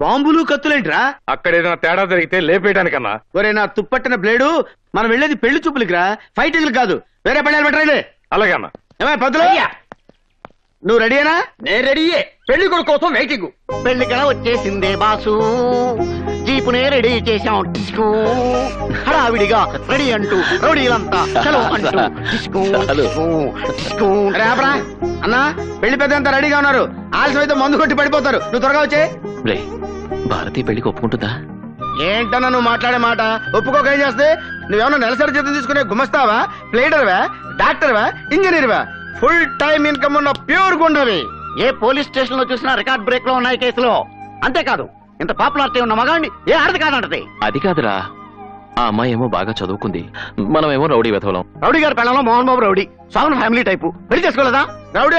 బాంబులు కత్తులేంట్రా? అక్కడ ఏదైనా తేడా జరిగితే లేపేయడానికన్నా. ఒరే నా తుప్పట్టిన బ్లేడు మనం వెళ్ళేది పెళ్ళి చూపులకి రా ఫైటింగ్లు కాదు. వేరే పని పెట్టరండి అలాగే అన్న. ఏమై పద్దులు నువ్వు రెడీనా నేను రెడీయే. పెళ్ళి కొడుకు కోసం వెయిటింగ్. పెళ్ళికల వచ్చేసిందే బాసు. జీపునే రెడీ చేశాం డిస్కో. హడావిడిగా రెడీ అంటూ రౌడీలంతా చలో అంటూ డిస్కో డిస్కో డిస్కో. అరే ఆపరా. అన్నా పెళ్ళి పెద్ద అంతా రెడీగా ఉన్నారు. ఆలస్యం అయితే మందు కొట్టి పడిపోతారు. నువ్వు త్వరగా వచ్చే. భారతి పెళ్ళికి ఒప్పుకుంటుందా? ఏంటన్నా నువ్వు మాట్లాడే మాట? ఒప్పుకోక ఏం చేస్తే? నువ్వేమన్నా నెలసరి జీతం తీసుకునే గుమస్తావా? ప్లేడర్వా డాక్టర్వా? ఇంజనీర్వా? ఫుల్ టైం ఇన్కమ్ ఉన్న ప్యూర్ గుండవి. ఏ పోలీస్ స్టేషన్లో చూసినా రికార్డ్ బ్రేక్లో ఉన్నాయి కేసులో. అంతేకాదు ఇంత పాపులారిటీ ఉన్న మగాడిని ఏ ఆడది కాదంటది. అది కాదురా. ఆ అమ్మాయి ఏమో బాగా చదువుకుంది. మనమేమో రౌడీ వెధవలం. రౌడీ గారి పెళ్ళంలో మోహన్ బాబు రౌడీ. సౌన్ ఫ్యామిలీ టైపు. పెళ్ళి చేసుకోలేదా? రౌడీ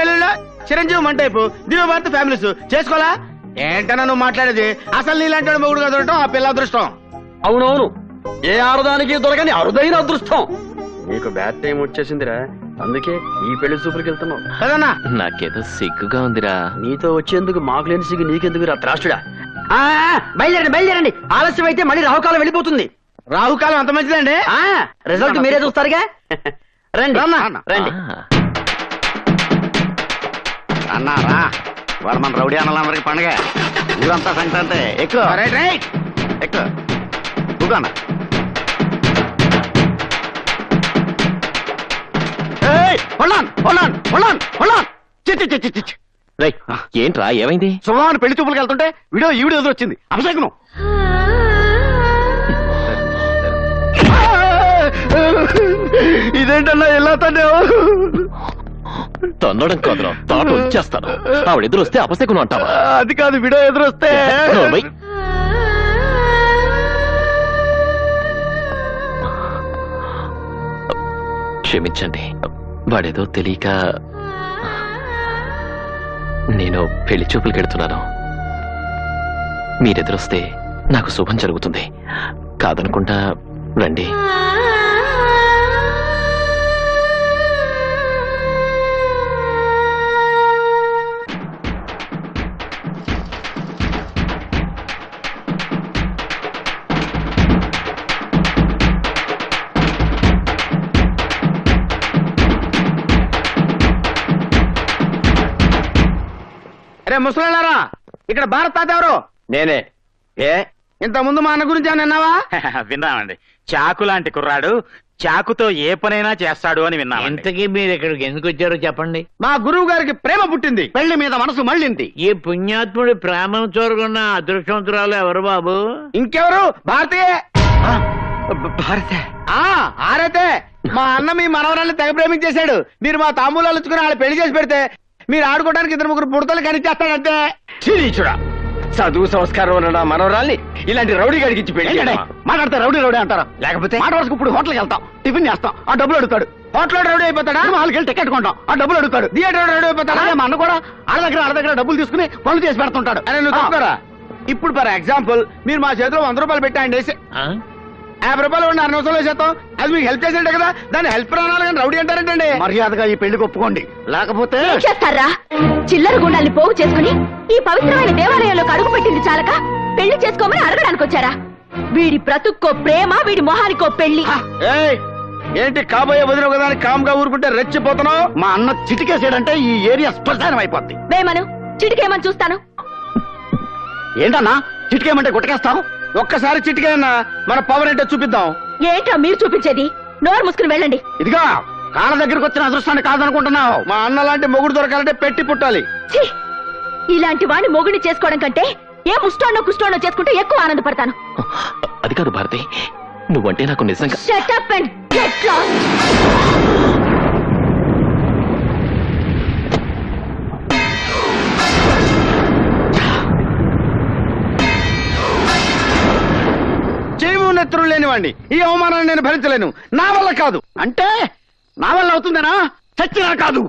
చిరంజీవి మన టైపు. దివ్య భారత ఫ్యామిలీస్. చేసుకోవాలా? ఏంటన్నా నువ్వు మాట్లాడేది? అసలు నీలాంటి మొగుడు దొరకటం ఆ పిల్ల అదృష్టం. అవునవును. ఏ ఆడదానికి దొరకని అరుదైన అదృష్టం. నీకు బ్యాడ్ టైం వచ్చేసిందిరా. అందుకే ఈ పెళ్ళి చూపులకి వెళ్తున్నావు కదన్నా? నాకేదో సిగ్గుగా ఉందిరా. నీతో వచ్చేందుకు మాకు లేని సిగ్గు నీకెందుకు రా త్రాసుడా బయలుదేరండి బయలుదేరండి. ఆలస్యం అయితే మళ్ళీ రాహుకాలం వెళ్ళిపోతుంది. రాహుకాలం అంత మంచిదండి? రిజల్ట్ మీరే చూస్తారుగా? రండి. రండి. ఆ, అన్నా వాళ్ళ మన రౌడీ అన్నలందరికి పండగ. ఊరంతా సంక్రాంతి. ఎక్కువ. రైట్ రైట్ ఎక్కువ. ఏంట్రా ఏమైంది? సుమాను పెళ్ళి చూపులకు వెళ్తుంటే వీడియో ఈ వీడియో ఎదురొచ్చింది. అభిషేకం ఇదేంటన్నా ఎలా తండ్రి తన్నడం కాదురా తాట వచ్చేస్తాను. ఆవిడ ఎదురు వస్తే అపశకును అంటావా? అది కాదు వీడియో ఎదురొస్తే. నోర్మై. క్షమించండి వాడేదో తెలియక నేను పెళ్ళి చూపులకు వెళ్తున్నాను. మీరెదురొస్తే నాకు శుభం జరుగుతుంది. కాదనుకుంటా రండి. అరే ముసలారా ఇక్కడ భారత్ తాత ఎవరు? నేనే. ఏ? ఇంత ముందు మా అన్న గురించి ఏమన్నా విన్నావా? విన్నామండి. చాకు లాంటి కుర్రాడు చాకుతో ఏ పనైనా చేస్తాడు అని విన్నామండి. ఇంతకీ మీరు ఇక్కడికి ఎందుకు వచ్చారో చెప్పండి. మా గురువు గారికి ప్రేమ పుట్టింది. పెళ్ళి మీద మనసు మళ్ళింది. ఈ పుణ్యాత్ముడి ప్రేమను చూరకున్న అదృష్టవంతురాలు ఎవరు బాబు? ఇంకెవరు? భారతీయ. భారత. ఆ ఆరైతే. మా అన్న మీ మనవరాల్ని తెగ ప్రేమించేశాడు. మీరు మా తాంబూలాలు ఇచ్చుకుని వాళ్ళు పెళ్ళి చేసి పెడితే మీరు ఆడుకోవడానికి ఇద్దరు ముగ్గురు బుడతలు కనిచేస్తాడంటే చూడా చదువు సంస్కారం ఉన్న నా మనవరాల్ని ఇలాంటి రౌడీ గడికి ఇచ్చి పెళ్ళి? మాట్లాడితే రౌడీ రౌడీ అంటారు? లేకపోతే? మాట వరకు ఇప్పుడు హోటల్కి వెళ్తాం. టిఫిన్ చేస్తాం. ఆ డబ్బులు అడుగుతాడు. హోటల్ రెడీ అయిపోతాడా? వాళ్ళకి వెళ్ళి టికెట్ కొంటాం. ఆ డబ్బులు అడుగుతాడు. థియేటర్ రెడీ అయిపోతాడా? మా అన్న కూడా ఆడ దగ్గర ఆడ దగ్గర డబ్బులు తీసుకుని పనులు చేసి పెడుతుంటాడు. అరే నువ్వు ఇప్పుడు ఫర్ ఎగ్జాంపుల్ మీరు మా చేతిలో వంద రూపాయలు పెట్టండి? యాభై రూపాయలు ఉండి అర నిమిషంలో చేస్తాం అది మీకు హెల్ప్ చేసేట్టే కదా. దాన్ని హెల్ప్ రావాలి కానీ రౌడీ అంటారంటండి? మర్యాదగా ఈ పెళ్ళికి ఒప్పుకోండి. లేకపోతే ఏం చేస్తారా? చిల్లర గుండాల్ని పోగు చేసుకుని ఈ పవిత్రమైన దేవాలయంలోకి అడుగు పెట్టింది చాలక పెళ్ళి చేసుకోమని అడగడానికి వచ్చారా? వీడి బ్రతుక్కో ప్రేమ వీడి మొహానికో పెళ్ళి. ఏయ్ ఏంటి కాబోయే వదిన కదా కామ్గా ఊరుకుంటే రెచ్చిపోతున్నావు? మా అన్న చిటికేసాడంటే ఈ ఏరియా శ్మశానం అయిపోద్ది. వేమను చిటికేమని చూస్తాను. ఏంటన్నా? చిటికేమంటే గుట్టకేస్తాం ఒక్కసారి చిటికేనా మన పవర్ ఏంటో చూపిద్దాం. ఏంట్రా మీరు చూపించేది? నోరు మూసుకుని వెళ్ళండి. ఇదిగో కాళ్ళ దగ్గరకు వచ్చిన అదృష్టాన్ని కాదనుకుంటున్నావు. మా అన్న లాంటి మొగుడు దొరకాలంటే పెట్టి పుట్టాలి! ఇలాంటి వాడిని మొగుడిని చేసుకోవడం కంటే ఏ ముస్టోనో కుస్టోనో చేసుకుంటే ఎక్కువ ఆనందపడతాను. అది కాదు భారతి. నువ్వంటే నాకు నిజంగా చేయము నెత్తురు లేనివాడిని ఈ అవమానాన్ని నేను భరించలేను. నా వల్ల కాదు. అంటే నా వల్ల అవుతుందేనా? చచ్చినా కాదు.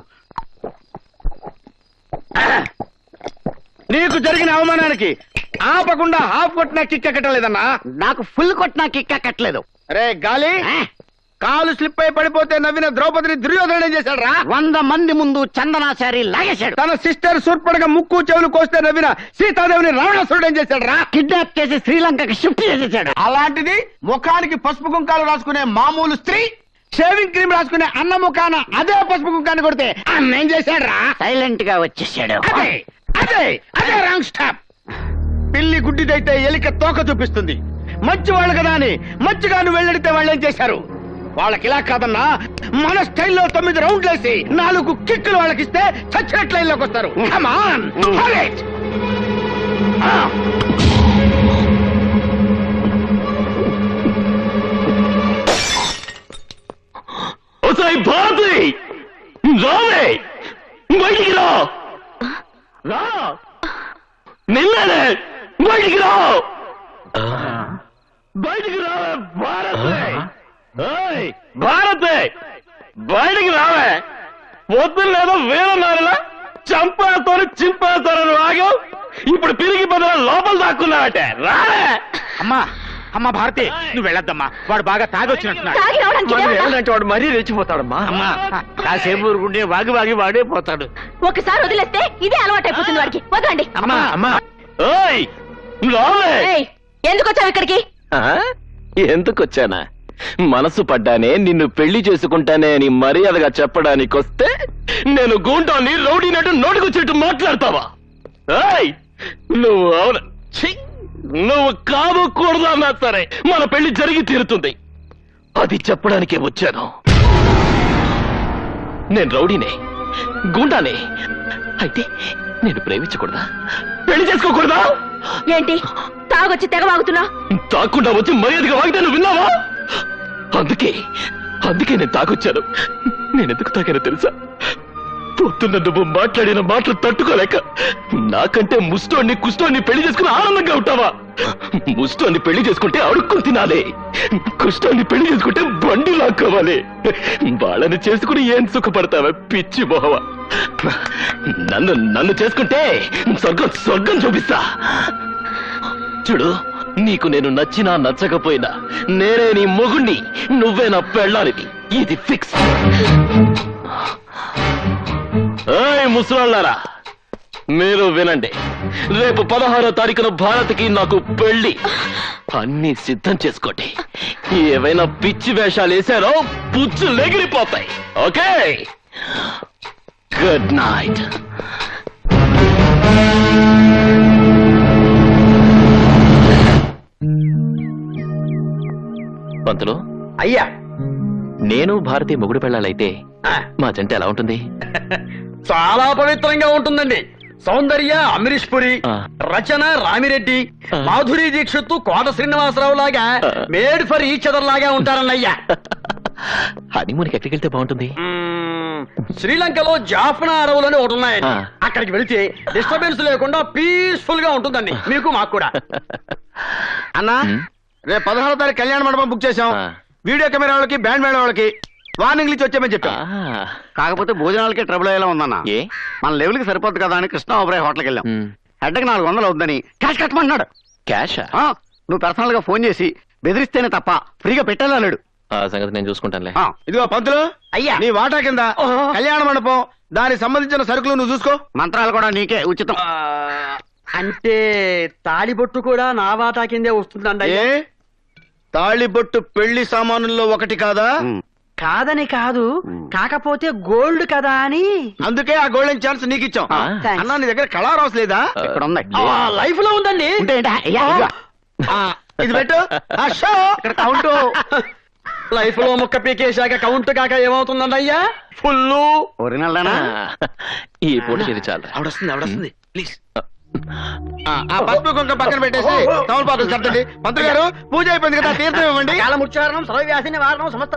నీకు జరిగిన అవమానానికి ఆపకుండా హాఫ్ కొట్టినా కిక్ ఎక్కటం లేదన్నా నాకు ఫుల్ కొట్టినా కిక్క కట్టలేదు రే గాలి. కాలు స్లిప్ అయి పడిపోతే నవ్విన ద్రౌపదిని దుర్యోధన చేశాడు రా వంద మంది ముందు చందనాచారి లాగేశాడు. తన సిస్టర్ సూర్పడగా ముక్కు చెవులు కోస్తే నవ్విన సీతాదేవిని రావణాసురుడు ఏం చేశాడు రా కిడ్నాప్ చేసి శ్రీలంకకి షిఫ్ట్ చేసేసాడు. అలాంటిది ముఖానికి పసుపు కుంకాలు రాసుకునే మామూలు స్త్రీ షేవింగ్ క్రీమ్ రాసుకునే అన్న ముఖాన అదే పసుపు కుంకాన్ని కొడితే అన్న ఏం చేశాడు రా సైలెంట్గా వచ్చేసాడు. అదే అదే అదే రాంగ్ స్టాప్ పిల్లి గుడ్డిదైతే ఎలిక తోక చూపిస్తుంది. మంచి వాళ్ళు కదా అని మంచిగా నువ్వు వెళ్ళడితే వాళ్ళు ఏం చేశారు? వాళ్ళకి ఇలా కాదన్నా మన స్టైల్లో తొమ్మిది రౌండ్లు వేసి నాలుగు కిక్కులు వాళ్ళకి ఇస్తే చచ్చినట్టు లైన్లోకి వస్తారు. రావే! బయటికి రా! రా! నిన్ననే! బయటికి రా! బయటికి రావే భారతే భారతే! బయటికి రావే! పొద్దున్న లేదో వేలన్నారులా చంపేస్తాను చింపేస్తాను ఆగావు ఇప్పుడు పిరిగి బదులు లోపల దాక్కున్నావటే. రావే! అమ్మా అమ్మా భారతి నువ్వు వెళ్ళొద్దమ్మా. వాడు బాగా తాగొచ్చినట్టున్నాడు తాగి రావడానికి వాడు మరీ రెచ్చిపోతాడమ్మా. అమ్మా కాసేపు ఊరుకుంటే వాగి వాగి వాడే పోతాడు. ఒకసారి వదిలేస్తే ఇదే అలవాటైపోతుంది వాడికి. వదలండి. అమ్మా అమ్మా. రావే. ఏయ్, ఎందుకు వచ్చావు ఇక్కడికి? ఆ? ఎందుకొచ్చానా? మనసు పడ్డానే నిన్ను పెళ్ళి చేసుకుంటానే అని మర్యాదగా చెప్పడానికి వస్తే నేను గూంటాన్ని రౌడీనట్టు నోటికొచ్చేట్టు మాట్లాడతావా? నువ్వు అవును! నువ్వు కాదు కూడదు అన్నా సరే మన పెళ్ళి జరిగి తీరుతుంది. అది చెప్పడానికే వచ్చాను. నేను రౌడీనే గుండానే. అయితే నేను ప్రేమించకూడదా? పెళ్ళి చేసుకోకూడదా? ఏంటి? తాగొచ్చి తెగ వాగుతున్నావు? తాకుండా వచ్చి మర్యాదగా వాగితే నువ్వు విన్నావా? అందుకే అందుకే నేను తాగొచ్చాను. నేను ఎందుకు తాగానో తెలుసా? పొద్దున్న నువ్వు మాట్లాడిన మాటలు తట్టుకోలేక నాకంటే ముస్టోన్ని కుష్టోన్ని పెళ్ళి చేసుకుని ఆనందంగా ఉంటావా? ముస్టోన్ని పెళ్ళి చేసుకుంటే అడుక్కుని తినాలి. కుష్టోన్ని పెళ్ళి చేసుకుంటే బండి లాక్కోవాలి. వాళ్ళని చేసుకుని ఏం సుఖపడతావా పిచ్చి మొహవా నన్ను నన్ను చేసుకుంటే స్వర్గం స్వర్గం చూపిస్తా. చూడు నీకు నేను నచ్చినా నచ్చకపోయినా నేనే నీ మొగుణ్ణి నువ్వే నా పెళ్ళాలిది ఇది ఫిక్స్. ఏయ్ ముసలాళ్ళారా మీరు వినండి. రేపు పదహారో తారీఖున భారత్కి నాకు పెళ్ళి అన్ని సిద్ధం చేసుకోండి. ఏవైనా పిచ్చి వేషాలు వేసారో పుచ్చు లెగిరిపోతాయి. ఓకే? Good night. పంతులు అయ్యా నేను భారతి మొగుడు పెళ్ళాలైతే మా జంట ఎలా ఉంటుంది చాలా పవిత్రంగా ఉంటుందండి సౌందర్య అమరీష్ పురి. రచన రామిరెడ్డి. మాధురి దీక్షిత్తు కోట శ్రీనివాసరావు లాగా. మేడ్ ఫర్ ఈచ్ అదర్ లాగా ఉంటారన్నయ్యా హనీమూన్కి ఎక్కడికి వెళ్తే బాగుంటుంది. శ్రీలంకలో జాఫ్నా అడవులు అని ఒకటి ఉన్నాయండి. అక్కడికి వెళితే డిస్టర్బెన్స్ లేకుండా పీస్ఫుల్గా ఉంటుందండి మీకు మాకు కూడా అన్నా. రేపు పదహారో తారీఖు కళ్యాణ మండపం బుక్ చేశాం. ఆ. వీడియో కెమెరా వాళ్ళకి బ్యాండ్ మేళ వాళ్ళకి వార్నింగ్లు ఇచ్చి వచ్చామని చెప్పాం. కాకపోతే భోజనాలకే ట్రబుల్ అయ్యేలా ఉందన్న. మన లెవెల్కి సరిపోద్ది కదా అని కృష్ణ ఓబ్రాయ్ హోటల్కి వెళ్ళాం. హెడ్కి నాలుగు వందలు అవుద్దని క్యాష్ కట్టమన్నాడు. క్యాషా? నువ్వు పర్సనల్గా ఫోన్ చేసి బెదిరిస్తేనే తప్ప ఫ్రీగా పెట్టేలాడు ఆ సంగతి నేను చూసుకుంటానులే. ఇదిగో పంతులు అయ్యా. నీ వాటా కింద కళ్యాణ మండపం దానికి సంబంధించిన సరుకులు నువ్వు చూసుకో. మంత్రాలు కూడా నీకే ఉచితం. అంటే తాళిబొట్టు కూడా నా వాటా కిందే వస్తుందండి తాళిబొట్టు పెళ్ళి సామానుల్లో ఒకటి కాదా. కాదని కాదు కాకపోతే గోల్డ్ కదా అని. అందుకే ఆ గోల్డెన్ ఛాన్స్ నీకు ఇచ్చాం ఆ. అన్నా నీ దగ్గర కళారాస్ లేదా? ఆ, ఇక్కడ ఉంది లైఫ్లో ఉందండి. ఇది పెట్టు. కౌంట్. లైఫ్లో ముక్క పీకేశాక కౌంట్ కాక ఏమవుతుందండి అయ్యా? ఫుల్ ఒరిజినల్ ఆ, ఈ పూట చాలు ఆవిడొస్తుంది ఆవిడొస్తుంది ప్లీజ్ ఆ పసుపు కుంక పక్కన పెట్టేసి తమలపాకులు కట్టండి. పంతులు గారు పూజ అయిపోయింది కదా తీర్థం ఇవ్వండి. కాలముచ్చారణం సర్వవ్యాధిని వారణం సమస్త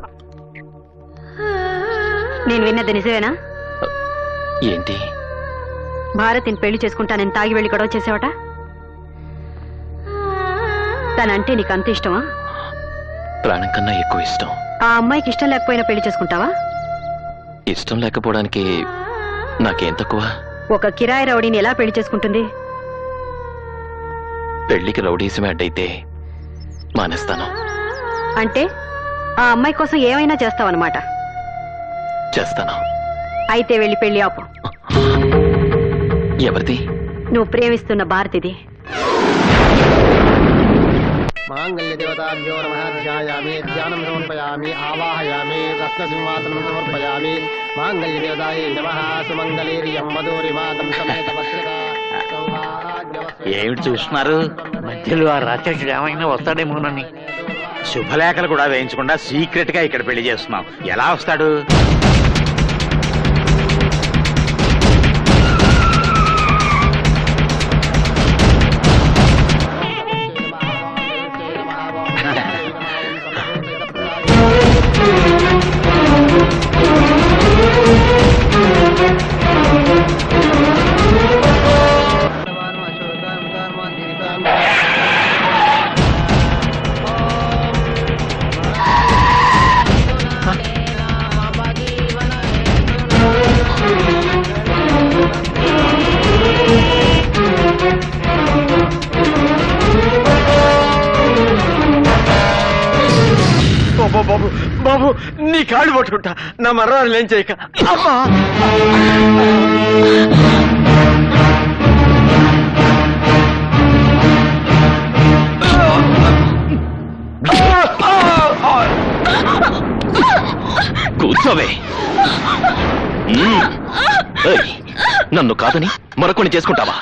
నేను విన్నది నిజమేనా? ఏంటి? భారతిని పెళ్ళి చేసుకుంటానని తాగి వెళ్ళి గొడవ చేసావట? తనంటే నీకు అంత ఇష్టమా? ప్రాణం కన్నా ఎక్కువ ఇష్టం. ఆ అమ్మాయికి ఇష్టం లేకపోయినా పెళ్ళి చేసుకుంటావా? ఇష్టం లేకపోవడానికి నాకేం తక్కువ? ఒక కిరాయి రౌడీని ఎలా పెళ్ళి చేసుకుంటుంది? పెళ్ళికి రౌడీసమే అడ్డైతే మానేస్తాను. అంటే ఆ అమ్మాయి కోసం ఏమైనా చేస్తావన్నమాట? చేస్తాను. అయితే వెళ్ళి పెళ్ళి ఆపు. ఎవరిది? నువ్వు ప్రేమిస్తున్న భారతిది. మాంగళ్యదేవతాభ్యో నమః ధ్యాయామి ధ్యానం సమర్పయామి ఆవాహయామి రత్నసింహాసనం సమర్పయామి. మాంగళ్యదేవతాయ నమః సుమంగళీర్యం మధురిమాతం ఏమిటి చూస్తున్నారు? మధ్యలో ఆ రాక్షసుడు ఏమైనా వస్తాడేమోనని శుభలేఖలు కూడా వేయించకుండా సీక్రెట్గా ఇక్కడ పెళ్ళి చేస్తున్నాం. ఎలా వస్తాడు? బాబు నీ కాళ్ళు పట్టుకుంటా. నా మరణాలు ఏం చేయక. అమ్మా! కూర్చోవే. మ్మ్. ఏయ్, నన్ను కాదని మరొకని చేసుకుంటావా?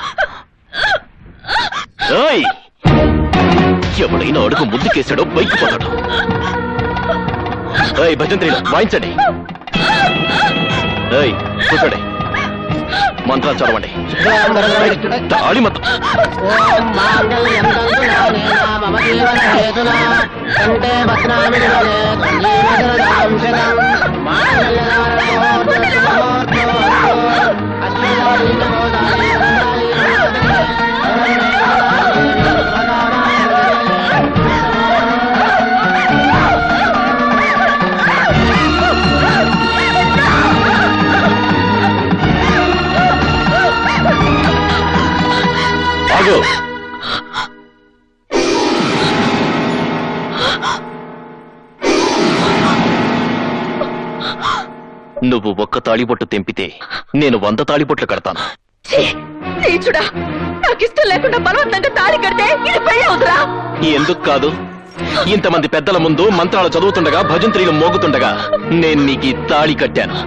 ఏయ్, ఎవడైనా అడుగు ముందుకేసాడో బైక్ పోతాడు. ఏయ్ భజంత్రిలో వాయించండి. ఏయ్ కూర్చోండి. మంత్రాలు చదవండి. తాళి మతం మాంగళ్యం నువ్వు ఒక్క తాళిబొట్టు తెంపితే నేను వంద తాళిబొట్లు కడతాను. నీచుడా! నాకు ఇష్టం లేకుండా బలవంతంగా తాళి కడితే ఇది పెళ్ళి అవుతురా ఎందుకు కాదు? ఇంతమంది పెద్దల ముందు మంత్రాలు చదువుతుండగా భజంత్రీలు మోగుతుండగా నేను నీకు తాళి కట్టాను.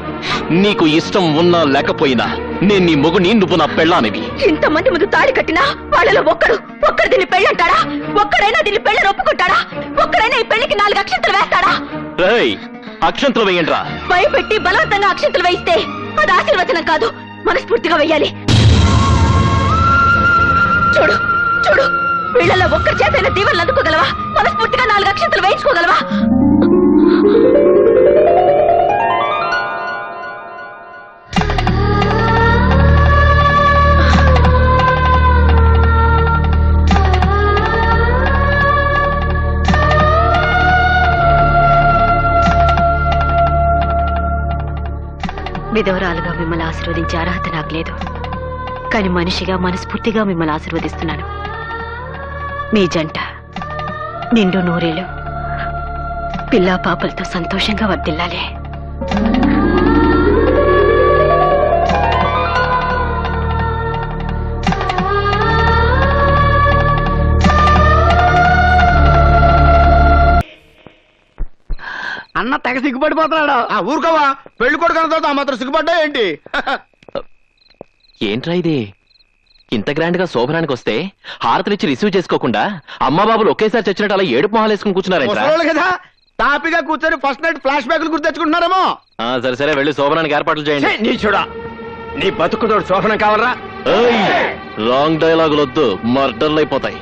నీకు ఇష్టం ఉన్నా లేకపోయినా నేను నీ మొగుని నువ్వు నా పెళ్ళానివి. ఇంతమంది ముందు తాళి కట్టినా వాళ్ళలో ఒక్కడు ఒక్కడు దీన్ని పెళ్ళంటాడా? ఒక్కడైనా దీన్ని పెళ్ళని ఒప్పుకుంటాడా? ఒక్కడైనా ఈ పెళ్ళికి నాలుగు అక్షంతలు వేస్తాడా? రేయ్ అక్షంతలు వేయండిరా. భయపెట్టి బలవంతంగా అక్షంతలు వేయిస్తే అది ఆశీర్వచనం కాదు. మనస్ఫూర్తిగా వెయ్యాలి చూడు చూడు. వీళ్ళలో ఒక్కరి చేతైన దీవెనలు అందుకోగలవా? మనస్ఫూర్తిగా నాలుగు అక్షంతలు వేయించుకోగలవా? విధవరాలుగా మిమ్మల్ని ఆశీర్వదించే అర్హత నాకు లేదు. కానీ మనిషిగా మనస్ఫూర్తిగా మిమ్మల్ని ఆశీర్వదిస్తున్నాను. మీ జంట నిండు నూరేళ్ళు పిల్లా పాపలతో సంతోషంగా వర్దిల్లాలి అన్న తెగ సిగ్గుపడిపోతున్నాడు. ఆ ఊరుకోవా? పెళ్ళి కొడుకు అన్న తర్వాత ఆ మాత్రం సిగ్గుపడ్డా ఏంటి? ఏంట్రా ఇది? ఇంత గ్రాండ్గా శోభనానికి వస్తే హారతలిచ్చి రిసీవ్ చేసుకోకుండా అమ్మా బాబులు ఒకేసారి చచ్చినట్టు అలా ఏడుపు మొహాలు వేసుకుని కూర్చున్నారేంట్రా? ముసలోళ్ళు కదా తాపిగా కూర్చొని ఫస్ట్ నైట్ ఫ్లాష్ బ్యాక్లు గుర్తు తెచ్చుకుంటున్నారేమో? ఆ, సరే సరే వెళ్ళి శోభనానికి ఏర్పాట్లు చేయండి. నీ చూడా నీ బతుకుతోడు శోభనం కావాలరా? ఏయ్, రాంగ్ డైలాగులు వద్దు మర్డర్లు అయిపోతాయి